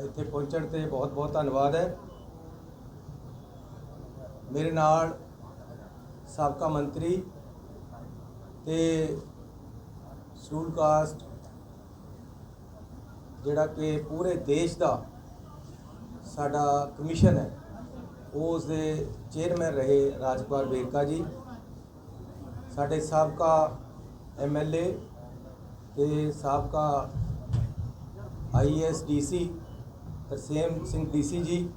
ਇੱਥੇ ਪਹੁੰਚਣ ਤੇ ਬਹੁਤ ਬਹੁਤ ਧੰਨਵਾਦ ਹੈ। ਮੇਰੇ ਨਾਲ ਸਾਬਕਾ ਮੰਤਰੀ ਤੇ ਸ਼ਡਿਊਲ ਕਾਸਟ ਜਿਹੜਾ ਕਿ ਪੂਰੇ ਦੇਸ਼ ਦਾ ਸਾਡਾ ਕਮਿਸ਼ਨ ਹੈ ਉਸ ਦੇ ਚੇਅਰਮੈਨ ਰਹੇ ਰਾਜਪਾਲ ਵੇਰਕਾ ਜੀ। ਸਾਡੇ ਸਾਬਕਾ ਐਮਐਲਏ ਤੇ ਸਾਬਕਾ IAS DC Tarsem Singh DC ji.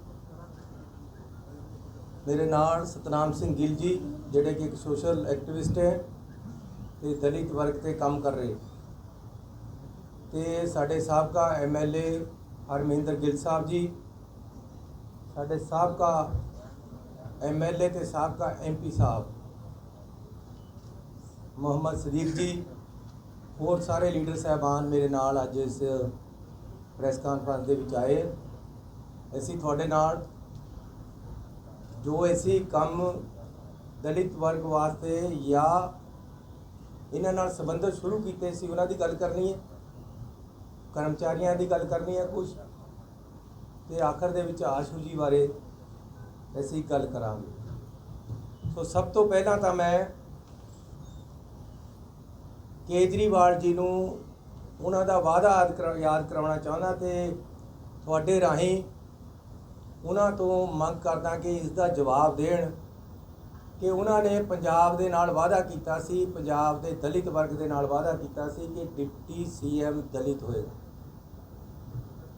ਮੇਰੇ ਨਾਲ ਸਤਨਾਮ ਸਿੰਘ ਗਿੱਲ ਜੀ, ਜਿਹੜੇ ਕਿ ਇੱਕ ਸੋਸ਼ਲ ਐਕਟਿਵਿਸਟ ਹੈ ਤੇ ਦਲਿਤ ਵਰਗ ਤੇ ਕੰਮ ਕਰ ਰਹੇ। ਤੇ ਸਾਡੇ ਸਾਬਕਾ ਐਮਐਲਏ ਹਰਮਿੰਦਰ ਗਿੱਲ ਸਾਹਿਬ ਜੀ, ਸਾਡੇ ਸਾਬਕਾ ਐਮਐਲਏ ਤੇ ਸਾਬਕਾ ਐਮਪੀ ਸਾਹਿਬ, ਮੁਹੰਮਦ ਸਦੀਕ ਜੀ, ਹੋਰ ਸਾਰੇ ਲੀਡਰ ਸਾਹਿਬਾਨ ਮੇਰੇ ਨਾਲ ਅੱਜ ਇਸ ਪ੍ਰੈਸ ਕਾਨਫਰੰਸ ਦੇ ਵਿੱਚ ਆਏ। ਅਸੀਂ ਤੁਹਾਡੇ ਨਾਲ ਜੋ ਅਸੀਂ ਕੰਮ ਦਲਿਤ ਵਰਗ ਵਾਸਤੇ ਜਾਂ ਇਹਨਾਂ ਨਾਲ ਸੰਬੰਧਿਤ ਸ਼ੁਰੂ ਕੀਤੇ ਸੀ, ਉਹਨਾਂ ਦੀ ਗੱਲ ਕਰਨੀ ਹੈ। ਕਰਮਚਾਰੀਆਂ ਦੀ ਗੱਲ ਕਰਨੀ ਹੈ ਕੁਝ ਤੇ ਆਖਰ ਦੇ ਵਿੱਚ ਆਸ਼ੂ ਜੀ ਬਾਰੇ ਅਸੀਂ ਗੱਲ ਕਰਾਂਗੇ। ਸੋ ਸਭ ਤੋਂ ਪਹਿਲਾਂ ਤਾਂ ਮੈਂ ਕੇਜਰੀਵਾਲ ਜੀ ਨੂੰ ਉਹਨਾਂ ਦਾ ਵਾਅਦਾ ਯਾਦ ਕਰਾ- ਯਾਦ ਕਰਾਉਣਾ ਚਾਹੁੰਦਾ ਤੇ ਤੁਹਾਡੇ ਰਾਹੀਂ ਉਹਨਾਂ ਤੋਂ ਮੰਗ ਕਰਦਾ ਕਿ ਇਸ ਦਾ ਜਵਾਬ ਦੇਣ ਕਿ ਉਹਨਾਂ ਨੇ ਪੰਜਾਬ ਦੇ ਨਾਲ ਵਾਅਦਾ ਕੀਤਾ ਸੀ, ਪੰਜਾਬ ਦੇ ਦਲਿਤ ਵਰਗ ਦੇ ਨਾਲ ਵਾਅਦਾ ਕੀਤਾ ਸੀ ਕਿ ਡਿਪਟੀ ਸੀਐਮ ਦਲਿਤ ਹੋਏਗਾ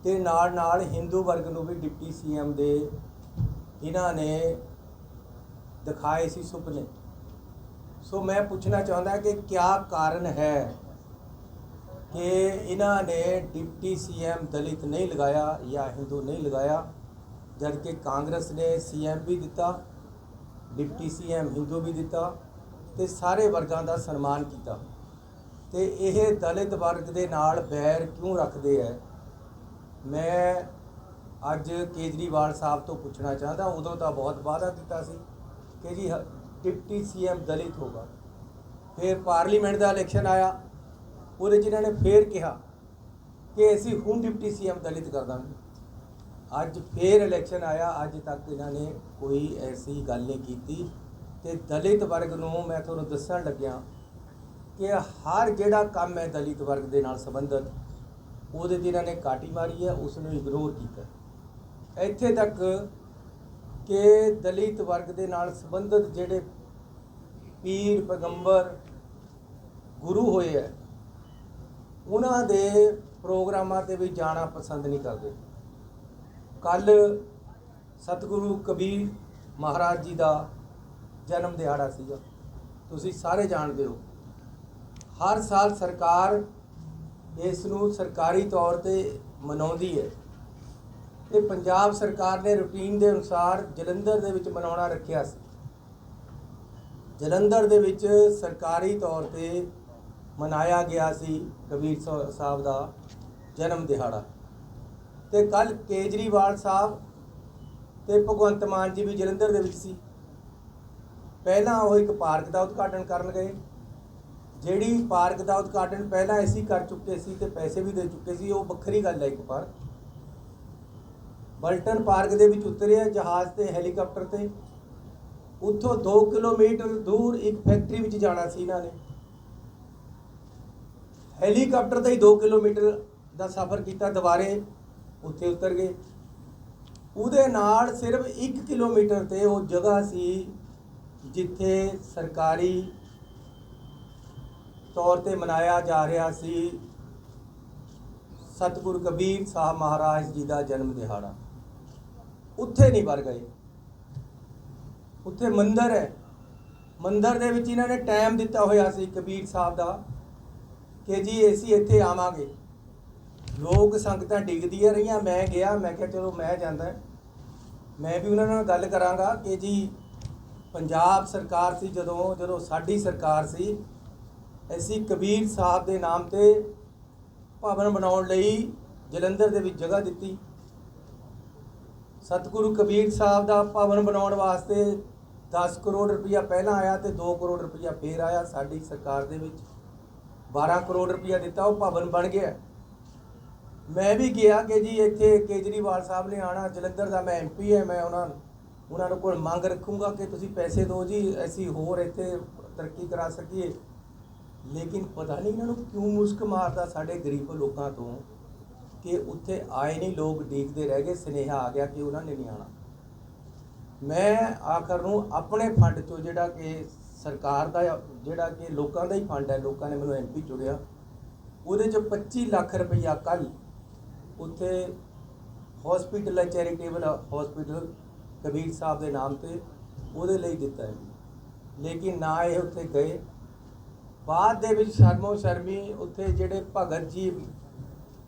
ਤੇ ਨਾਲ ਨਾਲ ਹਿੰਦੂ ਵਰਗ ਨੂੰ ਵੀ ਡਿਪਟੀ ਸੀਐਮ ਦੇ ਇਹਨਾਂ ਨੇ ਦਿਖਾਏ ਸੀ ਸੁਪਨੇ। ਸੋ ਮੈਂ ਪੁੱਛਣਾ ਚਾਹੁੰਦਾ ਕਿ ਕਿਆ ਕਾਰਨ ਹੈ ਕਿ ਇਹਨਾਂ ਨੇ ਡਿਪਟੀ ਸੀਐਮ ਦਲਿਤ ਨਹੀਂ ਲਗਾਇਆ ਜਾਂ ਹਿੰਦੂ ਨਹੀਂ ਲਗਾਇਆ? ਜਦਕਿ ਕਾਂਗਰਸ ਨੇ ਸੀਐਮ ਵੀ ਦਿੱਤਾ, ਡਿਪਟੀ ਸੀਐਮ ਹਿੰਦੂ ਵੀ ਦਿੱਤਾ ਤੇ ਸਾਰੇ ਵਰਗਾਂ ਦਾ ਸਨਮਾਨ ਕੀਤਾ। ਤੇ ਇਹ ਦਲਿਤ ਵਰਗ ਦੇ ਨਾਲ ਬੈਰ ਕਿਉਂ ਰੱਖਦੇ ਐ? ਮੈਂ ਅੱਜ ਕੇਜਰੀਵਾਲ ਸਾਹਿਬ ਤੋਂ ਪੁੱਛਣਾ ਚਾਹੁੰਦਾ, ਉਦੋਂ ਤਾਂ ਬਹੁਤ ਵਾਅਦਾ ਕੀਤਾ ਸੀ ਕਿ ਜੀ ਹ- ਡਿਪਟੀ ਸੀਐਮ ਦਲਿਤ ਹੋਗਾ। ਫਿਰ ਪਾਰਲੀਮੈਂਟ ਦਾ ਇਲੈਕਸ਼ਨ ਆਇਆ, ਉਹਦੇ 'ਚ ਇਹਨਾਂ ਨੇ ਫੇਰ ਕਿਹਾ ਕਿ ਅਸੀਂ ਹੁਣ ਡਿਪਟੀ ਸੀਐਮ ਦਲਿਤ ਕਰ ਦਾਂਗੇ। ਅੱਜ ਫੇਰ ਇਲੈਕਸ਼ਨ ਆਇਆ, ਅੱਜ ਤੱਕ ਇਹਨਾਂ ਨੇ ਕੋਈ ਐਸੀ ਗੱਲ ਨਹੀਂ ਕੀਤੀ। ਤੇ ਦਲਿਤ ਵਰਗ ਨੂੰ ਮੈਂ ਤੁਹਾਨੂੰ ਦੱਸਣ ਲੱਗਿਆ ਕਿ ਹਰ ਜਿਹੜਾ ਕੰਮ ਹੈ ਦਲਿਤ ਵਰਗ ਦੇ ਨਾਲ ਸੰਬੰਧਿਤ, ਉਹਦੇ 'ਤੇ ਇਹਨਾਂ ਨੇ ਕਾਟੀ ਮਾਰੀ ਹੈ ਉਸ ਨੂੰ ਇਗਨੋਰ ਕੀਤਾ ਇੱਥੇ ਤੱਕ ਕਿ ਦਲਿਤ ਵਰਗ ਦੇ ਨਾਲ ਸੰਬੰਧਿਤ ਜਿਹੜੇ ਪੀਰ ਪੈਗੰਬਰ ਗੁਰੂ ਹੋਏ ਹੈ, ਉਹਨਾਂ ਦੇ ਪ੍ਰੋਗਰਾਮਾਂ ਤੇ ਵੀ ਜਾਣਾ ਪਸੰਦ ਨਹੀਂ ਕਰਦੇ। ਕੱਲ ਸਤਿਗੁਰੂ ਕਬੀਰ ਮਹਾਰਾਜ ਜੀ ਦਾ ਜਨਮ ਦਿਹਾੜਾ ਸੀਗਾ। ਤੁਸੀਂ ਸਾਰੇ ਜਾਣਦੇ ਹੋ। ਹਰ ਸਾਲ ਸਰਕਾਰ ਇਸ ਨੂੰ ਸਰਕਾਰੀ ਤੌਰ ਤੇ ਮਨਾਉਂਦੀ ਹੈ। ਤੇ ਪੰਜਾਬ ਸਰਕਾਰ ਨੇ ਰੁਟੀਨ ਦੇ ਅਨੁਸਾਰ ਜਲੰਧਰ ਦੇ ਵਿੱਚ ਮਨਾਉਣਾ ਰੱਖਿਆ ਸੀ। ਜਲੰਧਰ ਦੇ ਵਿੱਚ ਸਰਕਾਰੀ ਤੌਰ ਤੇ ਮਨਾਇਆ ਗਿਆ ਸੀ ਕਬੀਰ ਸਾ- ਸਾਹਿਬ ਦਾ ਜਨਮ ਦਿਹਾੜਾ। ਤੇ ਕੱਲ ਕੇਜਰੀਵਾਲ ਸਾਹਿਬ ਤੇ ਭਗਵੰਤ ਮਾਨ ਜੀ ਵੀ ਜਲੰਧਰ ਦੇ ਵਿੱਚ ਸੀ। ਪਹਿਲਾਂ ਉਹ ਇੱਕ ਪਾਰਕ ਦਾ ਉਦਘਾਟਨ ਕਰਨ ਗਏ। ਜਿਹੜੀ ਪਾਰਕ ਦਾ ਉਦਘਾਟਨ ਪਹਿਲਾਂ ਅਸੀਂ ਕਰ ਚੁੱਕੇ ਸੀ ਤੇ ਪੈਸੇ ਵੀ ਦੇ ਚੁੱਕੇ ਸੀ, ਉਹ ਵੱਖਰੀ ਗੱਲ ਹੈ ਇੱਕ ਪਾਰਕ ਬਲਟਨ ਪਾਰਕ ਦੇ ਵਿੱਚ ਉਤਰਿਆ ਜਹਾਜ਼ ਤੇ ਹੈਲੀਕਾਪਟਰ ਤੇ। ਉੱਥੋਂ 2 ਕਿਲੋਮੀਟਰ ਦੂਰ ਇੱਕ ਫੈਕਟਰੀ ਵਿੱਚ ਜਾਣਾ ਸੀ ਇਹਨਾਂ ਨੇ। ਹੈਲੀਕਾਪਟਰ ਤੇ ਹੀ 2 ਕਿਲੋਮੀਟਰ ਦਾ ਸਫ਼ਰ ਕੀਤਾ ਦੁਬਾਰੇ। ਉੱਥੇ ਉਤਰ ਗਏ। ਉਹਦੇ ਨਾਲ ਸਿਰਫ 1 ਕਿਲੋਮੀਟਰ ਤੇ ਉਹ ਜਗ੍ਹਾ ਸੀ ਜਿੱਥੇ ਸਰਕਾਰੀ ਤੌਰ ਤੇ ਮਨਾਇਆ ਜਾ ਰਿਹਾ ਸੀ ਸਤਿਗੁਰੂ ਕਬੀਰ ਸਾਹਿਬ ਮਹਾਰਾਜ ਜੀ ਦਾ ਜਨਮ ਦਿਹਾੜਾ। ਉੱਥੇ ਨਹੀਂ ਵਰ ਗਏ। ਉੱਥੇ ਮੰਦਰ ਹੈ। ਮੰਦਰ ਦੇ ਵਿੱਚ ਇਹਨਾਂ ਨੇ ਟਾਈਮ ਦਿੱਤਾ ਹੋਇਆ ਸੀ ਕਬੀਰ ਸਾਹਿਬ ਦਾ ਕਿ ਜੀ ਅਸੀਂ ਇੱਥੇ ਆਵਾਂਗੇ। ਲੋਕ ਸੰਗਤਾਂ ਡਿੱਗਦੀਆਂ ਰਹੀਆਂ। ਮੈਂ ਗਿਆ, ਮੈਂ ਕਿਹਾ ਚਲੋ ਮੈਂ ਜਾਂਦਾ। ਮੈਂ ਵੀ ਉਹਨਾਂ ਨਾਲ ਗੱਲ ਕਰਾਂਗਾ ਕਿ ਜੀ ਪੰਜਾਬ ਸਰਕਾਰ ਸੀ ਜਦੋਂ ਜਦੋਂ ਸਾਡੀ ਸਰਕਾਰ ਸੀ, ਅਸੀਂ ਕਬੀਰ ਸਾਹਿਬ ਦੇ ਨਾਮ ਤੇ ਭਵਨ ਬਣਾਉਣ ਲਈ ਜਲੰਧਰ ਦੇ ਵਿੱਚ ਜਗ੍ਹਾ ਦਿੱਤੀ। ਸਤਿਗੁਰੂ ਕਬੀਰ ਸਾਹਿਬ ਦਾ ਭਵਨ ਬਣਾਉਣ ਵਾਸਤੇ 10 ਕਰੋੜ ਰੁਪਇਆ ਪਹਿਲਾਂ ਆਇਆ ਤੇ 2 ਕਰੋੜ ਰੁਪਇਆ ਫੇਰ ਆਇਆ ਸਾਡੀ ਸਰਕਾਰ ਦੇ ਵਿੱਚ। 12 ਕਰੋੜ ਰੁਪਇਆ ਦਿੱਤਾ, ਉਹ ਭਵਨ ਬਣ ਗਿਆ। ਮੈਂ ਵੀ ਗਿਆ ਕਿ ਜੀ ਇੱਥੇ ਕੇਜਰੀਵਾਲ ਸਾਹਿਬ ਨੇ ਆਣਾ ਜਲੰਧਰ ਦਾ ਮੈਂ ਐਮਪੀ ਹੈ, ਮੈਂ ਉਹਨਾਂ ਉਹਨਾਂ ਨੂੰ ਕੋਲ ਮੰਗ ਰੱਖੂੰਗਾ ਕਿ ਤੁਸੀਂ ਪੈਸੇ ਦਿਓ ਜੀ, ਅਸੀਂ ਹੋਰ ਇੱਥੇ ਤਰੱਕੀ ਕਰਾ ਸਕੀਏ। ਲੇਕਿਨ ਪਤਾ ਨਹੀਂ ਇਹਨਾਂ ਨੂੰ ਕਿਉਂ ਮੁਸਕ ਮਾਰਦਾ ਸਾਡੇ ਗਰੀਬ ਲੋਕਾਂ ਤੋਂ ਕਿ ਉੱਥੇ ਆਏ ਨਹੀਂ, ਲੋਕ ਦੇਖਦੇ ਰਹਿ ਗਏ, ਸੁਨੇਹਾ ਆ ਗਿਆ ਕਿ ਉਹਨਾਂ ਨੇ ਨਹੀਂ ਆਣਾ ਮੈਂ ਆਖਰ ਨੂੰ ਆਪਣੇ ਫੰਡ ਚੋਂ ਜਿਹੜਾ ਕਿ ਸਰਕਾਰ ਦਾ, ਜਿਹੜਾ ਕਿ ਲੋਕਾਂ ਦਾ ਹੀ ਫੰਡ ਹੈ, ਲੋਕਾਂ ਨੇ ਮੈਨੂੰ ਐਮਪੀ ਚੁਣਿਆ, ਉਹਦੇ ਚ 25 ਲੱਖ ਰੁਪਈਆ ਕੱਲ ਉੱਥੇ ਹਸਪੀਟਲ ਹੈ ਚੈਰੀਟੇਬਲ ਹਸਪੀਟਲ ਕਬੀਰ ਸਾਹਿਬ ਦੇ ਨਾਮ ਤੇ ਉਹਦੇ ਲਈ ਦਿੱਤਾ ਹੈ। ਲੇਕਿਨ ਨਾ ਇਹ ਉੱਥੇ ਗਏ। ਬਾਅਦ ਦੇ ਵਿੱਚ ਸ਼ਰਮੋ ਸ਼ਰਮੀ ਉੱਥੇ ਜਿਹੜੇ ਭਗਤ ਜੀ,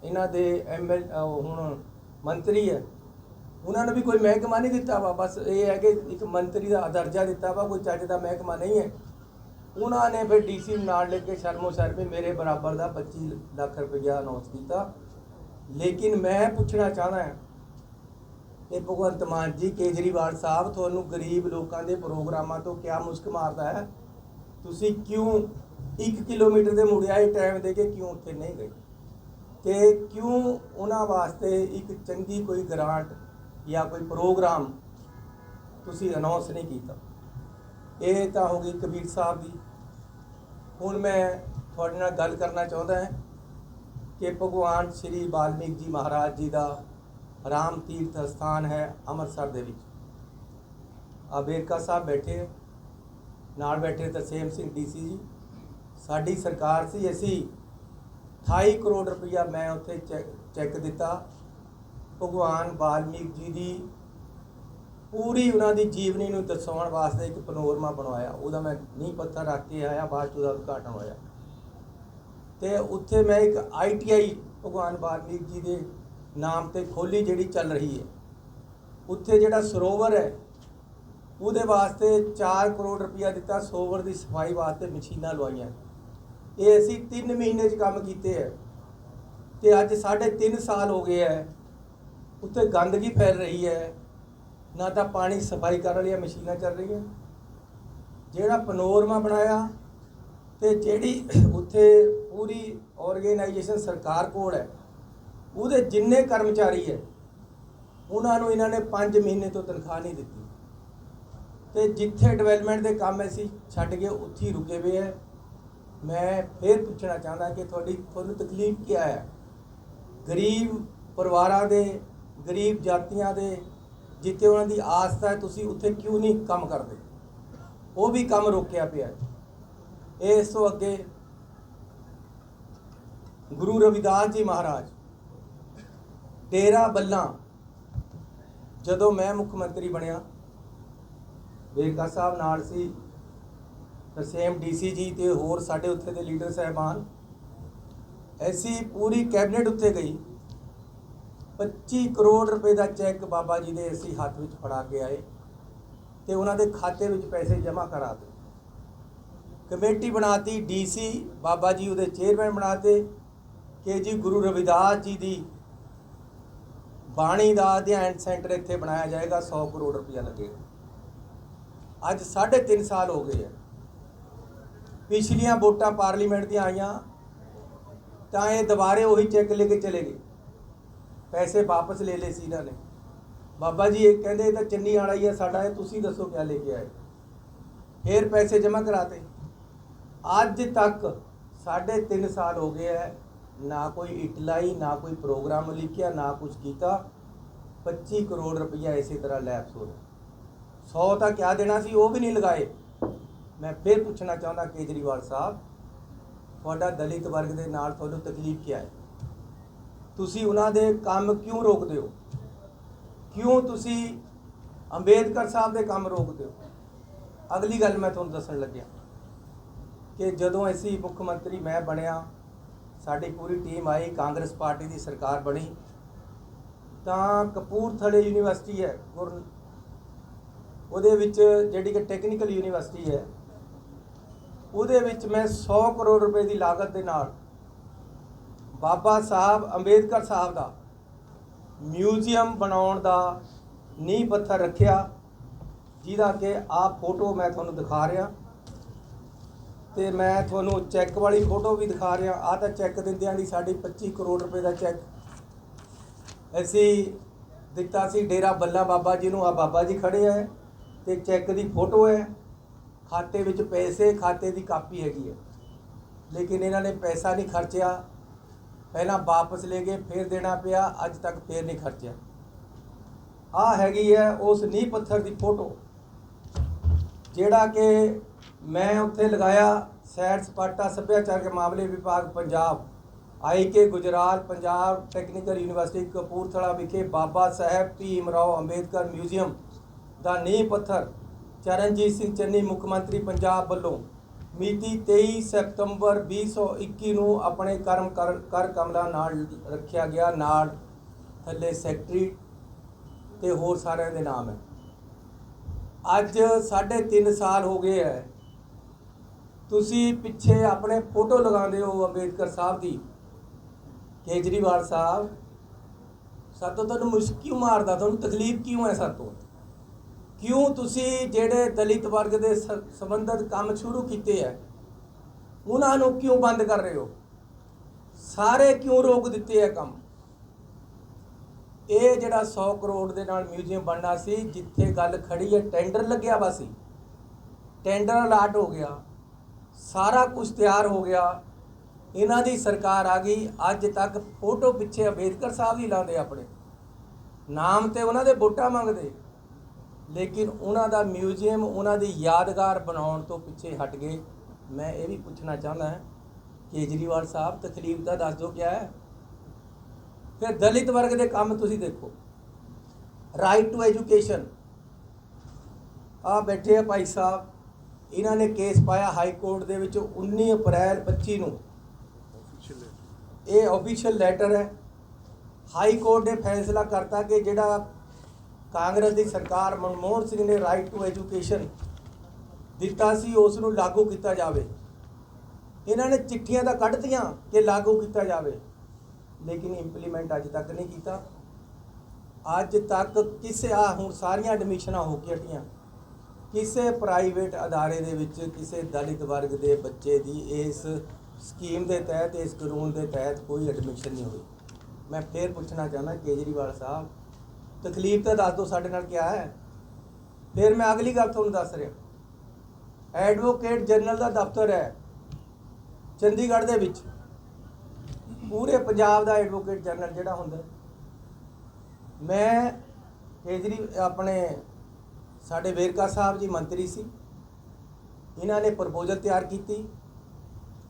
ਇਹਨਾਂ ਦੇ ਐਮਐਲ ਹੁਣ ਮੰਤਰੀ ਹੈ, ਉਹਨਾਂ ਨੂੰ ਵੀ ਕੋਈ ਮਹਿਕਮਾ ਨਹੀਂ ਦਿੱਤਾ ਵਾ। ਬਸ ਇਹ ਹੈ ਕਿ ਇੱਕ ਮੰਤਰੀ ਦਾ ਦਰਜਾ ਦਿੱਤਾ ਵਾ, ਕੋਈ ਜੱਜ ਦਾ ਮਹਿਕਮਾ ਨਹੀਂ ਹੈ। ਉਹਨਾਂ ਨੇ ਫਿਰ ਡੀਸੀ ਨਾਲ ਲੈ ਕੇ ਸ਼ਰਮੋ ਸ਼ਰਮੀ ਮੇਰੇ ਬਰਾਬਰ ਦਾ 25 ਲੱਖ ਰੁਪਇਆ ਅਨਾਉਂਸ ਕੀਤਾ। ਲੇਕਿਨ ਮੈਂ ਪੁੱਛਣਾ ਚਾਹਦਾ ਹਾਂ ਇਹ ਭਗਵੰਤ ਮਾਨ ਜੀ, ਕੇਜਰੀਵਾਲ ਸਾਹਿਬ ਤੁਹਾਨੂੰ ਗਰੀਬ ਲੋਕਾਂ ਦੇ ਪ੍ਰੋਗਰਾਮਾਂ ਤੋਂ ਕਿਆ ਮੁਸਕ ਮਾਰਦਾ ਹੈ? ਤੁਸੀਂ ਕਿਉਂ 1 ਕਿਲੋਮੀਟਰ ਦੇ ਮੁੜਿਆਏ ਟਾਈਮ ਦੇ ਕੇ ਕਿਉਂ ਉੱਥੇ ਨਹੀਂ ਗਏ? ਤੇ ਕਿਉਂ ਉਹਨਾਂ ਵਾਸਤੇ ਇੱਕ ਚੰਗੀ ਕੋਈ ਗ੍ਰਾਂਟ ਜਾਂ ਕੋਈ ਪ੍ਰੋਗਰਾਮ ਤੁਸੀਂ ਅਨਾਉਂਸ ਨਹੀਂ ਕੀਤਾ? ਇਹ ਤਾਂ ਹੋ ਗਈ ਕਬੀਰ ਸਾਹਿਬ ਦੀ। ਹੁਣ ਮੈਂ ਤੁਹਾਡੇ ਨਾਲ ਗੱਲ ਕਰਨਾ ਚਾਹੁੰਦਾ ਹਾਂ ਕਿ ਭਗਵਾਨ ਸ਼੍ਰੀ ਵਾਲਮੀਕ ਜੀ ਮਹਾਰਾਜ ਜੀ ਦਾ ਰਾਮ ਤੀਰਥ ਸਥਾਨ ਹੈ ਅੰਮ੍ਰਿਤਸਰ ਦੇ ਵਿੱਚ। ਆ ਸਾਹਿਬ ਬੈਠੇ ਨਾਲ ਬੈਠੇ ਤਰਸੇਮ ਸਿੰਘ ਡੀਸੀ ਜੀ। ਸਾਡੀ ਸਰਕਾਰ ਸੀ, ਅਸੀਂ 28 ਕਰੋੜ ਰੁਪਇਆ ਮੈਂ ਉੱਥੇ ਚੈੱਕ ਚੈੱਕ ਦਿੱਤਾ। ਭਗਵਾਨ ਵਾਲਮੀਕ ਜੀ ਦੀ ਪੂਰੀ ਉਹਨਾਂ ਦੀ ਜੀਵਨੀ ਨੂੰ ਦਰਸਾਉਣ ਵਾਸਤੇ ਇੱਕ ਪਨੋਰਮਾ ਬਣਵਾਇਆ। ਉਹਦਾ ਮੈਂ ਨੀਂਹ ਪੱਥਰ ਰੱਖ ਕੇ ਆਇਆ, ਬਾਅਦ 'ਚ ਉਹਦਾ ਉਦਘਾਟਨ ਹੋਇਆ। ਤੇ ਉੱਥੇ ਮੈਂ ਇੱਕ ਆਈਟੀਆਈ ਭਗਵਾਨ ਵਾਲਮੀਕ ਜੀ ਦੇ ਨਾਮ ਤੇ ਖੋਲੀ ਜਿਹੜੀ ਚੱਲ ਰਹੀ ਹੈ। ਉੱਥੇ ਜਿਹੜਾ ਸਰੋਵਰ ਹੈ, ਉਹਦੇ ਵਾਸਤੇ 4 ਕਰੋੜ ਰੁਪਇਆ ਦਿੱਤਾ ਸਰੋਵਰ ਦੀ ਸਫ਼ਾਈ ਵਾਸਤੇ ਮਸ਼ੀਨਾਂ ਲਵਾਈਆਂ। ਇਹ ਅਸੀਂ 3 ਮਹੀਨੇ 'ਚ ਕੰਮ ਕੀਤੇ ਹੈ ਤੇ ਅੱਜ ਸਾਢੇ 3 ਸਾਲ ਹੋ ਗਏ ਹੈ। ਉੱਥੇ ਗੰਦਗੀ ਫੈਲ ਰਹੀ ਹੈ। ਨਾ ਤਾਂ ਪਾਣੀ ਸਫ਼ਾਈ ਕਰਨ ਵਾਲੀਆਂ ਮਸ਼ੀਨਾਂ ਚੱਲ ਰਹੀਆਂ। ਜਿਹੜਾ ਪਨੋਰਮਾ ਬਣਾਇਆ ਤੇ ਜਿਹੜੀ ਉੱਥੇ ਪੂਰੀ ਆਰਗੇਨਾਈਜੇਸ਼ਨ ਸਰਕਾਰ ਕੋਲ ਹੈ। ਉਹਦੇ ਜਿੰਨੇ ਕਰਮਚਾਰੀ ਹੈ, ਉਹਨਾਂ ਨੂੰ ਇਹਨਾਂ ਨੇ 5 ਮਹੀਨੇ ਤੋਂ ਤਨਖਾਹ ਨਹੀਂ ਦਿੱਤੀ। ਤੇ ਜਿੱਥੇ ਡਿਵੈਲਪਮੈਂਟ ਦੇ ਕੰਮ ਅਸੀਂ ਛੱਡ ਗਏ ਉੱਥੇ ਹੀ ਰੁਕੇ ਹੋਏ ਹੈ। ਮੈਂ ਫੇਰ ਪੁੱਛਣਾ ਚਾਹੁੰਦਾ ਕਿ ਤੁਹਾਡੀ ਤੁਹਾਨੂੰ ਤਕਲੀਫ ਕੀ ਹੈ ਗਰੀਬ ਪਰਿਵਾਰਾਂ ਦੇ, ਗਰੀਬ ਜਾਤੀਆਂ ਦੇ, ਜਿੱਥੇ ਉਹਨਾਂ ਦੀ ਆਸਥਾ ਹੈ, ਤੁਸੀਂ ਉੱਥੇ ਕਿਉਂ ਨਹੀਂ ਕੰਮ ਕਰਦੇ? ਉਹ ਵੀ ਕੰਮ ਰੋਕਿਆ ਪਿਆ ਹੈ। ਇਸ ਤੋਂ ਅੱਗੇ ਗੁਰੂ ਰਵਿਦਾਸ ਜੀ ਮਹਾਰਾਜ, ਤੇਰਾ ਬੱਲਾ ਜਦੋਂ ਮੈਂ ਮੁੱਖ ਮੰਤਰੀ ਬਣਿਆ, ਵੇਰਕਾ ਸਾਹਿਬ ਨਾਲ ਸੀ ਤਰਸੇਮ ਡੀਸੀ ਜੀ ਤੇ ਹੋਰ ਸਾਡੇ ਉੱਥੇ ਦੇ ਲੀਡਰ ਸਹਿਬਾਨ, ਐਸੀ ਪੂਰੀ ਕੈਬਨਿਟ ਉੱਤੇ ਗਈ 25 ਕਰੋੜ ਰੁਪਏ ਦਾ ਚੈੱਕ ਬਾਬਾ ਜੀ ਦੇ ਅਸੀਂ ਹੱਥ ਵਿੱਚ ਫੜਾ ਕੇ ਆਏ ਤੇ ਉਹਨਾਂ ਦੇ ਖਾਤੇ ਵਿੱਚ ਪੈਸੇ ਜਮ੍ਹਾਂ ਕਰਾ ਦਿੱਤੇ। ਕਮੇਟੀ ਬਣਾਤੀ ਡੀਸੀ, ਬਾਬਾ ਜੀ ਉਹਦੇ ਚੇਅਰਮੈਨ ਬਣਾਤੇ ਕਿ ਜੀ ਗੁਰੂ ਰਵਿਦਾਸ ਜੀ ਦੀ ਬਾਣੀ ਦਾ ਅਧਿਐਨ ਸੈਂਟਰ ਇੱਥੇ ਬਣਾਇਆ ਜਾਏਗਾ 100 ਕਰੋੜ ਰੁਪਇਆ ਲੱਗੇਗਾ ਅੱਜ 3.5 ਸਾਲ ਹੋ ਗਏ ਆ। ਪਿਛਲੀਆਂ ਵੋਟਾਂ ਪਾਰਲੀਮੈਂਟ ਦੀਆਂ ਆਈਆਂ, ਤਾਂ ਇਹ ਦੁਬਾਰੇ ਉਹੀ ਚੈੱਕ ਲੈ ਕੇ ਚਲੇ ਗਏ। ਪੈਸੇ ਵਾਪਸ ਲੈ ਲਏ ਸੀ ਇਹਨਾਂ ਨੇ। ਬਾਬਾ ਜੀ ਇਹ ਕਹਿੰਦੇ, ਇਹ ਤਾਂ ਚੰਨੀ ਵਾਲਾ ਹੀ ਹੈ ਸਾਡਾ, ਇਹ ਤੁਸੀਂ ਦੱਸੋ ਕਿਆ ਲੈ ਕੇ ਆਏ। ਫੇਰ ਪੈਸੇ ਜਮ੍ਹਾਂ ਕਰਾਤੇ। ਅੱਜ ਤੱਕ ਸਾਢੇ 3 ਸਾਲ ਹੋ ਗਏ ਹੈ ਨਾ ਕੋਈ ਇਟਲਾਈ, ਨਾ ਕੋਈ ਪ੍ਰੋਗਰਾਮ ਲਿਖਿਆ, ਨਾ ਕੁਝ ਕੀਤਾ। 25 ਕਰੋੜ ਰੁਪਈਆ ਇਸੇ ਤਰ੍ਹਾਂ ਲੈਪਸ ਹੋ ਰਿਹਾ। 100 ਤਾਂ ਕਿਆ ਦੇਣਾ ਸੀ, ਉਹ ਵੀ ਨਹੀਂ ਲਗਾਏ। ਮੈਂ ਫਿਰ ਪੁੱਛਣਾ ਚਾਹੁੰਦਾ ਕੇਜਰੀਵਾਲ ਸਾਹਿਬ, ਤੁਹਾਡਾ ਦਲਿਤ ਵਰਗ ਦੇ ਨਾਲ ਤੁਹਾਨੂੰ ਤਕਲੀਫ ਕੀ ਹੈ? ਤੁਸੀਂ ਉਹਨਾਂ ਦੇ ਕੰਮ ਕਿਉਂ ਰੋਕਦੇ ਹੋ? ਕਿਉਂ ਤੁਸੀਂ ਅੰਬੇਦਕਰ ਸਾਹਿਬ ਦੇ ਕੰਮ ਰੋਕਦੇ ਹੋ? ਅਗਲੀ ਗੱਲ ਮੈਂ ਤੁਹਾਨੂੰ ਦੱਸਣ ਲੱਗਿਆ ਕਿ ਜਦੋਂ ਅਸੀਂ ਮੁੱਖ ਮੰਤਰੀ, ਮੈਂ ਬਣਿਆ ਸਾਡੀ ਪੂਰੀ ਟੀਮ ਆਈ, ਕਾਂਗਰਸ ਪਾਰਟੀ ਦੀ ਸਰਕਾਰ ਬਣੀ। ਤਾਂ ਕਪੂਰਥਲੇ ਯੂਨੀਵਰਸਿਟੀ ਹੈ, ਗੁਰ ਉਹਦੇ ਵਿੱਚ ਜਿਹੜੀ ਕਿ ਟੈਕਨੀਕਲ ਯੂਨੀਵਰਸਿਟੀ ਹੈ, ਉਹਦੇ ਵਿੱਚ ਮੈਂ 100 ਕਰੋੜ ਰੁਪਏ ਦੀ ਲਾਗਤ ਦੇ ਨਾਲ ਬਾਬਾ ਸਾਹਿਬ, ਅੰਬੇਦਕਰ ਸਾਹਿਬ ਦਾ ਮਿਊਜ਼ੀਅਮ ਬਣਾਉਣ ਦਾ ਨੀਂਹ ਪੱਥਰ ਰੱਖਿਆ, ਜਿਹਦਾ ਕਿ ਆਹ ਫੋਟੋ ਮੈਂ ਤੁਹਾਨੂੰ ਦਿਖਾ ਰਿਹਾ। ਤੇ ਮੈਂ ਤੁਹਾਨੂੰ ਚੈੱਕ ਵਾਲੀ ਫੋਟੋ ਵੀ ਦਿਖਾ ਰਿਹਾ। ਆਹ ਤਾਂ ਚੈੱਕ ਦਿੰਦਿਆਂ ਦੀ ਸਾਡੀ 25 ਕਰੋੜ ਰੁਪਏ ਦਾ ਚੈੱਕ। ਅਸੀਂ ਦਿੱਤਾ ਸੀ ਡੇਰਾ ਬੱਲਾ ਬਾਬਾ ਜੀ ਨੂੰ। ਆ ਬਾਬਾ ਜੀ ਖੜੇ ਆ ਤੇ ਚੈੱਕ ਦੀ ਫੋਟੋ ਹੈ। ਖਾਤੇ ਵਿੱਚ ਪੈਸੇ, ਖਾਤੇ ਦੀ ਕਾਪੀ ਹੈਗੀ ਹੈ। ਲੇਕਿਨ ਇਹਨਾਂ ਨੇ ਪੈਸਾ ਨਹੀਂ ਖਰਚਿਆ। ਪਹਿਲਾਂ ਵਾਪਸ ਲੈ ਗਏ, ਫਿਰ ਦੇਣਾ ਪਿਆ। ਅੱਜ ਤੱਕ ਫਿਰ ਨਹੀਂ ਖਰਚਿਆ। ਆ ਹੈਗੀ ਹੈ ਉਸ ਨੀਂਹ ਪੱਥਰ ਦੀ ਫੋਟੋ। ਜਿਹੜਾ ਕਿ ਮੈਂ ਉੱਥੇ ਲਗਾਇਆ ਸੈਰ ਸਪਾਟਾ, ਸੱਭਿਆਚਾਰਕ ਮਾਮਲੇ ਵਿਭਾਗ Punjab IK Gujral, Punjab technical university Kapurthala ਵਿਖੇ ਬਾਬਾ ਸਾਹਿਬ ਭੀਮ ਰਾਓ ਅੰਬੇਦਕਰ ਮਿਊਜ਼ੀਅਮ ਦਾ ਨੀਂਹ ਪੱਥਰ, ਚਰਨਜੀਤ ਸਿੰਘ ਚੰਨੀ ਮੁੱਖ ਮੰਤਰੀ ਪੰਜਾਬ ਵੱਲੋਂ ਮਿਤੀ 23 ਸਤੰਬਰ 2021 ਨੂੰ ਆਪਣੇ ਕਰਮ ਕਰ ਕਰ ਕਮਲਾ ਨਾਲ ਰੱਖਿਆ ਗਿਆ, ਨਾਲ ਥੱਲੇ ਸੈਕਟਰੀ ਤੇ ਹੋਰ ਸਾਰਿਆਂ ਦੇ ਨਾਮ ਹੈ। ਅੱਜ 3.5 ਸਾਲ ਹੋ ਗਏ ਹੈ ਤੁਸੀਂ ਪਿੱਛੇ ਆਪਣੇ ਫੋਟੋ ਲਗਾਉਂਦੇ ਹੋ ਅੰਬੇਡਕਰ ਸਾਹਿਬ ਦੀ। ਕੇਜਰੀਵਾਲ ਸਾਹਿਬ, ਸਾਤੋਂ ਤੁਹਾਨੂੰ ਮੁਸ਼ਕ ਕਿਉਂ ਮਾਰਦਾ? ਤੁਹਾਨੂੰ ਤਕਲੀਫ ਕਿਉਂ ਹੈ ਸਾਤੋਂ? ਕਿਉਂ ਤੁਸੀਂ ਜਿਹੜੇ ਦਲਿਤ ਵਰਗ ਦੇ ਸ- ਸੰਬੰਧਿਤ ਕੰਮ ਸ਼ੁਰੂ ਕੀਤੇ ਹੈ, ਉਹਨਾਂ ਨੂੰ ਕਿਉਂ ਬੰਦ ਕਰ ਰਹੇ ਹੋ? ਸਾਰੇ ਕਿਉਂ ਰੋਕ ਦਿੱਤੇ ਹੈ ਕੰਮ? ਇਹ ਜਿਹੜਾ 100 ਕਰੋੜ ਦੇ ਨਾਲ ਮਿਊਜ਼ੀਅਮ ਬਣਨਾ ਸੀ, ਜਿੱਥੇ ਗੱਲ ਖੜੀ ਹੈ, ਟੈਂਡਰ ਲੱਗਿਆ ਵਾ ਸੀ। ਟੈਂਡਰ ਅਲਾਟ ਹੋ ਗਿਆ। ਸਾਰਾ ਕੁਝ ਤਿਆਰ ਹੋ ਗਿਆ। ਇਹਨਾਂ ਦੀ ਸਰਕਾਰ ਆ ਗਈ। ਅੱਜ ਤੱਕ ਫੋਟੋ ਪਿੱਛੇ ਅੰਬੇਦਕਰ ਸਾਹਿਬ ਹੀ ਲਾਉਂਦੇ ਆਪਣੇ। ਨਾਮ ਤੇ ਉਹਨਾਂ ਦੇ ਵੋਟਾਂ ਮੰਗਦੇ। ਲੇਕਿਨ ਉਹਨਾਂ ਦਾ ਮਿਊਜ਼ੀਅਮ, ਉਹਨਾਂ ਦੀ ਯਾਦਗਾਰ ਬਣਾਉਣ ਤੋਂ ਪਿੱਛੇ ਹਟ ਗਏ। ਮੈਂ ਇਹ ਵੀ ਪੁੱਛਣਾ ਚਾਹੁੰਦਾ ਹਾਂ, ਕੇਜਰੀਵਾਲ ਸਾਹਿਬ, ਤਕਲੀਫ ਦਾ ਦੱਸ ਦਿਓ ਕਿਆ ਹੈ? ਫਿਰ ਦਲਿਤ ਵਰਗ ਦੇ ਕੰਮ ਤੁਸੀਂ ਦੇਖੋ। ਰਾਈਟ ਟੂ ਐਜੂਕੇਸ਼ਨ ਆ ਬੈਠੇ ਆ ਭਾਈ ਸਾਹਿਬ। ਇਹਨਾਂ ਨੇ ਕੇਸ ਪਾਇਆ ਹਾਈ ਕੋਰਟ ਦੇ ਵਿੱਚ 19 ਅਪ੍ਰੈਲ 25 ਨੂੰ। ਇਹ ਆਫੀਸ਼ੀਅਲ ਲੈਟਰ ਹੈ। ਹਾਈ ਕੋਰਟ ਨੇ ਫੈਸਲਾ ਕਰਤਾ ਕਿ ਜਿਹੜਾ ਕਾਂਗਰਸ ਦੀ ਸਰਕਾਰ ਮਨਮੋਹਨ ਸਿੰਘ ਨੇ ਰਾਈਟ ਟੂ ਐਜੂਕੇਸ਼ਨ ਦਿੱਤਾ ਸੀ ਉਸ ਨੂੰ ਲਾਗੂ ਕੀਤਾ ਜਾਵੇ। ਇਹਨਾਂ ਨੇ ਚਿੱਠੀਆਂ ਤਾਂ ਕੱਢਤੀਆਂ ਕਿ ਲਾਗੂ ਕੀਤਾ ਜਾਵੇ ਲੇਕਿਨ ਇੰਪਲੀਮੈਂਟ ਅੱਜ ਤੱਕ ਨਹੀਂ ਕੀਤਾ। ਅੱਜ ਤੱਕ ਕਿਸੇ ਆ ਹੁਣ ਸਾਰੀਆਂ ਐਡਮਿਸ਼ਨਾਂ ਹੋ ਕੇ ਹਟੀਆਂ। ਕਿਸੇ ਪ੍ਰਾਈਵੇਟ ਅਦਾਰੇ ਦੇ ਵਿੱਚ ਕਿਸੇ ਦਲਿਤ ਵਰਗ ਦੇ ਬੱਚੇ ਦੀ ਇਸ ਸਕੀਮ ਦੇ ਤਹਿਤ, ਇਸ ਕਾਨੂੰਨ ਦੇ ਤਹਿਤ ਕੋਈ ਐਡਮਿਸ਼ਨ ਨਹੀਂ ਹੋਈ। ਮੈਂ ਫੇਰ ਪੁੱਛਣਾ ਚਾਹੁੰਦਾ ਕੇਜਰੀਵਾਲ ਸਾਹਿਬ, ਤਕਲੀਫ ਤਾਂ ਦੱਸ ਦਿਓ ਸਾਡੇ ਨਾਲ ਕਿਆ ਹੈ। ਫਿਰ ਮੈਂ ਅਗਲੀ ਗੱਲ ਤੁਹਾਨੂੰ ਦੱਸ ਰਿਹਾ। ਐਡਵੋਕੇਟ ਜਨਰਲ ਦਾ ਦਫ਼ਤਰ ਹੈ ਚੰਡੀਗੜ੍ਹ ਦੇ ਵਿੱਚ। ਪੂਰੇ ਪੰਜਾਬ ਦਾ ਐਡਵੋਕੇਟ ਜਨਰਲ ਜਿਹੜਾ ਹੁੰਦਾ ਮੈਂ ਕੇਜਰੀ, ਆਪਣੇ ਸਾਡੇ ਵੇਰਕਾ ਸਾਹਿਬ ਜੀ ਮੰਤਰੀ ਸੀ। ਇਹਨਾਂ ਨੇ ਪ੍ਰਪੋਜ਼ਲ ਤਿਆਰ ਕੀਤੀ।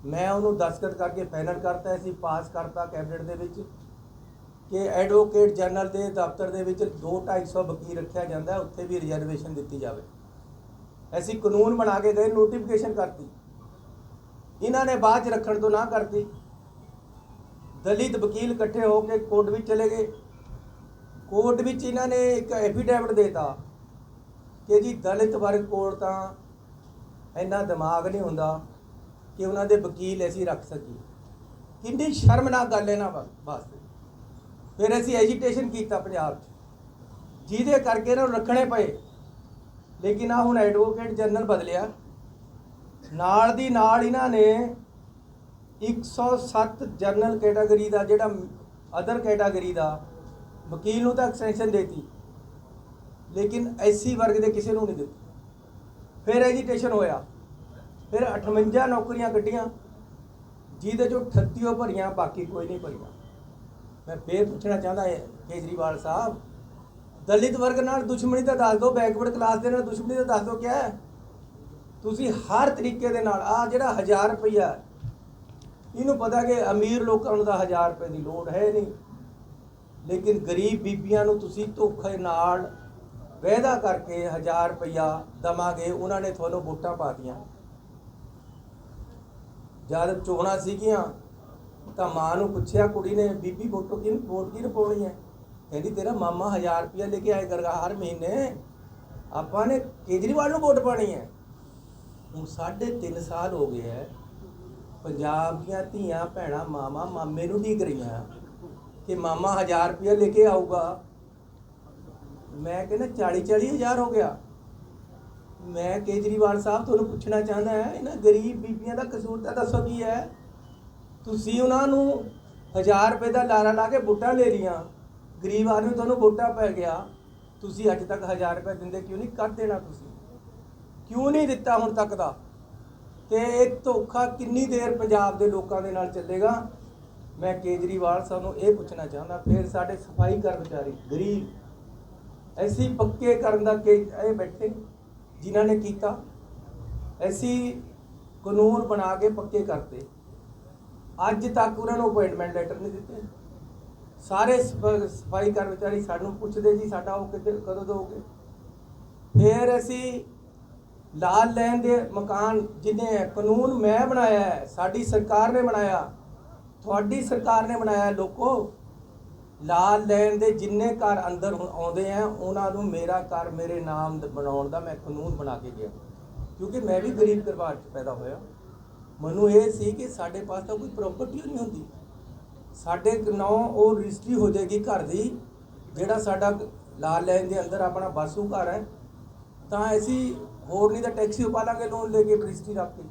ਮੈਂ ਉਹਨੂੰ ਦਸਤਖਤ ਕਰਕੇ ਫਾਈਨਲ ਕਰਤਾ, ਅਸੀਂ ਪਾਸ ਕਰਤਾ ਕੈਬਨਿਟ ਦੇ ਵਿੱਚ ਕਿ ਐਡਵੋਕੇਟ ਜਨਰਲ ਦੇ ਦਫ਼ਤਰ ਦੇ ਵਿੱਚ 2-250 ਵਕੀਲ ਰੱਖਿਆ ਜਾਂਦਾ, ਉੱਥੇ ਵੀ ਰਿਜ਼ਰਵੇਸ਼ਨ ਦਿੱਤੀ ਜਾਵੇ। ਅਸੀਂ ਕਾਨੂੰਨ ਬਣਾ ਕੇ ਗਏ ਨੋਟੀਫਿਕੇਸ਼ਨ ਕਰਤੀ। ਇਹਨਾਂ ਨੇ ਬਾਅਦ ਚ ਰੱਖਣ ਤੋਂ ਨਾ ਕਰਤੀ। ਦਲਿਤ ਵਕੀਲ ਇਕੱਠੇ ਹੋ ਕੇ ਕੋਰਟ ਵਿੱਚ ਚਲੇ ਗਏ। ਕੋਰਟ ਵਿੱਚ ਇਹਨਾਂ ਨੇ ਇੱਕ ਐਫੀਡੈਵਿਟ ਦੇਤਾ। ਕਿ ਜੀ ਦਲਿਤ ਵਰਗ ਕੋਲ ਤਾਂ ਇੰਨਾ ਦਿਮਾਗ ਨਹੀਂ ਹੁੰਦਾ ਕਿ ਉਹਨਾਂ ਦੇ ਵਕੀਲ ਅਸੀਂ ਰੱਖ ਸਕੀਏ। ਕਿੰਨੀ ਸ਼ਰਮਨਾਕ ਗੱਲ ਹੈ ਨਾ ਵਾਸਤੇ। ਫਿਰ ਅਸੀਂ ਐਜੀਟੇਸ਼ਨ ਕੀਤਾ ਪੰਜਾਬ 'ਚ। ਜਿਹਦੇ ਕਰਕੇ ਇਹਨਾਂ ਨੂੰ ਰੱਖਣੇ ਪਏ। ਲੇਕਿਨ ਆ ਹੁਣ ਐਡਵੋਕੇਟ ਜਨਰਲ ਬਦਲਿਆ। ਨਾਲ ਦੀ ਨਾਲ ਇਹਨਾਂ ਨੇ 107 ਜਨਰਲ ਕੈਟਾਗਰੀ ਦਾ ਜਿਹੜਾ ਅਦਰ ਕੈਟਾਗਰੀ ਦਾ ਵਕੀਲ ਨੂੰ ਤਾਂ ਐਕਸਟੈਂਸ਼ਨ ਦੇਤੀ। ਲੇਕਿਨ ਐਸੀ ਵਰਗ ਦੇ ਕਿਸੇ ਨੂੰ ਨਹੀਂ ਦਿੱਤੀ। ਫਿਰ ਐਜੀਟੇਸ਼ਨ ਹੋਇਆ। ਫਿਰ 58 ਨੌਕਰੀਆਂ ਕੱਢੀਆਂ। ਜਿਹਦੇ ਚੋਂ 38 ਭਰੀਆਂ, ਬਾਕੀ ਕੋਈ ਨਹੀਂ ਭਰੀਆਂ। ਮੈਂ ਫੇਰ ਪੁੱਛਣਾ ਚਾਹੁੰਦਾ ਹਾਂ, ਕੇਜਰੀਵਾਲ ਸਾਹਿਬ, ਦਲਿਤ ਵਰਗ ਨਾਲ ਦੁਸ਼ਮਣੀ ਤਾਂ ਦੱਸ ਦਿਓ ਬੈਕਵਰਡ ਕਲਾਸ ਦੇ ਨਾਲ ਦੁਸ਼ਮਣੀ ਤਾਂ ਦੱਸ ਦਿਓ ਕਿਆ ਹੈ? ਤੁਸੀਂ ਹਰ ਤਰੀਕੇ ਦੇ ਨਾਲ ਆ ਜਿਹੜਾ 1000 ਰੁਪਈਆ ਇਹਨੂੰ ਪਤਾ ਕਿ ਅਮੀਰ ਲੋਕਾਂ ਨੂੰ ਤਾਂ 1000 ਰੁਪਏ ਦੀ ਲੋੜ ਹੈ ਨਹੀਂ। ਲੇਕਿਨ ਗਰੀਬ ਬੀਬੀਆਂ ਨੂੰ ਤੁਸੀਂ ਧੋਖੇ ਨਾਲ ਵਾਅਦਾ ਕਰਕੇ 1000 ਰੁਪਈਆ ਦਵਾਂਗੇ, ਉਹਨਾਂ ਨੇ ਤੁਹਾਨੂੰ ਵੋਟਾਂ ਪਾਤੀਆਂ ਜਦ ਚੋਣਾਂ ਸੀਗੀਆਂ, ਤਾਂ ਮਾਂ ਨੂੰ ਪੁੱਛਿਆ, ਕੁੜੀ ਨੇ, ਬੀਬੀ, ਵੋਟੋ ਕਿਨ ਵੋਟ ਕਿਹਨੂੰ ਪਾਉਣੀ ਹੈ? ਕਹਿੰਦੀ, ਤੇਰਾ ਮਾਮਾ 1000 ਰੁਪਇਆ ਲੈ ਕੇ ਆਏ ਕਰਗਾ ਹਰ ਮਹੀਨੇ। ਆਪਾਂ ਨੇ ਕੇਜਰੀਵਾਲ ਨੂੰ ਵੋਟ ਪਾਣੀ ਹੈ। ਹੁਣ ਸਾਢੇ 3 ਸਾਲ ਹੋ ਗਏ ਹੈ। ਪੰਜਾਬ ਦੀਆਂ ਧੀਆਂ, ਭੈਣਾਂ ਮਾਮਾ ਮਾਮੇ ਨੂੰ ਦੇਖ ਰਹੀਆਂ ਕਿ ਮਾਮਾ 1000 ਰੁਪਇਆ ਲੈ ਕੇ ਆਊਗਾ ਮੈਂ ਕਹਿੰਦਾ 40 40 ਹਜ਼ਾਰ ਹੋ ਗਿਆ। ਮੈਂ ਕੇਜਰੀਵਾਲ ਸਾਹਿਬ ਤੁਹਾਨੂੰ ਪੁੱਛਣਾ ਚਾਹੁੰਦਾ ਹਾਂ, ਇਹਨਾਂ ਗਰੀਬ ਬੀਬੀਆਂ ਦਾ ਕਸੂਰ ਤਾਂ ਦੱਸੋ ਕੀ ਹੈ? ਤੁਸੀਂ ਉਹਨਾਂ ਨੂੰ 1000 ਰੁਪਏ ਦਾ ਲਾਰਾ ਲਾ ਕੇ ਬੁੱਟਾ ਲੈ ਲੀਆਂ ਗਰੀਬ ਆਦਮੀ ਤੁਹਾਨੂੰ ਵੋਟਾਂ ਪੈ ਗਿਆ। ਤੁਸੀਂ ਅੱਜ ਤੱਕ 1000 ਰੁਪਏ ਦਿੰਦੇ ਕਿਉਂ ਨਹੀਂ? ਕਰ ਦੇਣਾ ਤੁਸੀਂ। ਕਿਉਂ ਨਹੀਂ ਦਿੱਤਾ ਹੁਣ ਤੱਕ ਦਾ? ਤੇ ਇਹ ਧੋਖਾ ਕਿੰਨੀ ਦੇਰ ਪੰਜਾਬ ਦੇ ਲੋਕਾਂ ਦੇ ਨਾਲ ਚੱਲੇਗਾ? ਮੈਂ ਕੇਜਰੀਵਾਲ ਸਾਨੂੰ ਇਹ ਪੁੱਛਣਾ ਚਾਹੁੰਦਾ, ਫਿਰ ਸਾਡੇ ਸਫ਼ਾਈ ਕਰਮਚਾਰੀ, ਗਰੀਬ ਐਸੀ ਪੱਕੇ ਕਰਨ ਦਾ ਕਿ ਇਹ ਬੈਠੇ ਜਿਨ੍ਹਾਂ ਨੇ ਕੀਤਾ ਐਸੀ ਕਾਨੂੰਨ ਬਣਾ ਕੇ ਪੱਕੇ ਕਰਤੇ ਅੱਜ ਤੱਕ ਉਹਨਾਂ ਨੂੰ ਅਪਾਇੰਟਮੈਂਟ ਲੈਟਰ ਨਹੀਂ ਦਿੱਤੇ ਸਾਰੇ ਸਫ- ਸਫ਼ਾਈ ਕਰਮਚਾਰੀ ਸਾਨੂੰ ਪੁੱਛਦੇ ਜੀ ਸਾਡਾ ਉਹ ਕਿਤੇ ਕਦੋਂ ਦੋਗੇ ਫਿਰ ਅਸੀਂ ਲਾਲ ਲੈਣ ਦੇ ਮਕਾਨ ਜਿਹਨੇ ਕਾਨੂੰਨ ਮੈਂ ਬਣਾਇਆ ਸਾਡੀ ਸਰਕਾਰ ਨੇ ਬਣਾਇਆ ਤੁਹਾਡੀ ਸਰਕਾਰ ਨੇ ਬਣਾਇਆ ਲੋਕੋ ਲਾਲ ਲੈਣ ਦੇ ਜਿੰਨੇ ਘਰ ਅੰਦਰ ਹੁਣ ਆਉਂਦੇ ਆ, ਉਹਨਾਂ ਨੂੰ ਮੇਰਾ ਘਰ ਮੇਰੇ ਨਾਮ ਬਣਾਉਣ ਦਾ ਮੈਂ ਕਾਨੂੰਨ ਬਣਾ ਕੇ ਗਿਆ। ਕਿਉਂਕਿ ਮੈਂ ਵੀ ਗਰੀਬ ਪਰਿਵਾਰ 'ਚ ਪੈਦਾ ਹੋਇਆ। ਮੈਨੂੰ ਇਹ ਸੀ ਕਿ ਸਾਡੇ ਪਾਸ ਤਾਂ ਕੋਈ ਪ੍ਰਾਪਰਟੀ ਨਹੀਂ ਹੁੰਦੀ। ਸਾਡੇ ਨਾਂ ਉਹ ਰਜਿਸਟਰੀ ਹੋ ਜਾਏਗੀ ਘਰ ਦੀ, ਜਿਹੜਾ ਸਾਡਾ ਲਾਲ ਲੈਣ ਦੇ ਅੰਦਰ ਆਪਣਾ ਬਾਸੂ ਘਰ ਹੈ। ਤਾਂ ਅਸੀਂ ਹੋਰ ਨਹੀਂ ਤਾਂ ਟੈਕਸੀ ਪਾ ਲਾਂਗੇ ਲੋਨ ਲੈ ਕੇ ਰਜਿਸਟਰੀ ਰੱਖ ਕੇ।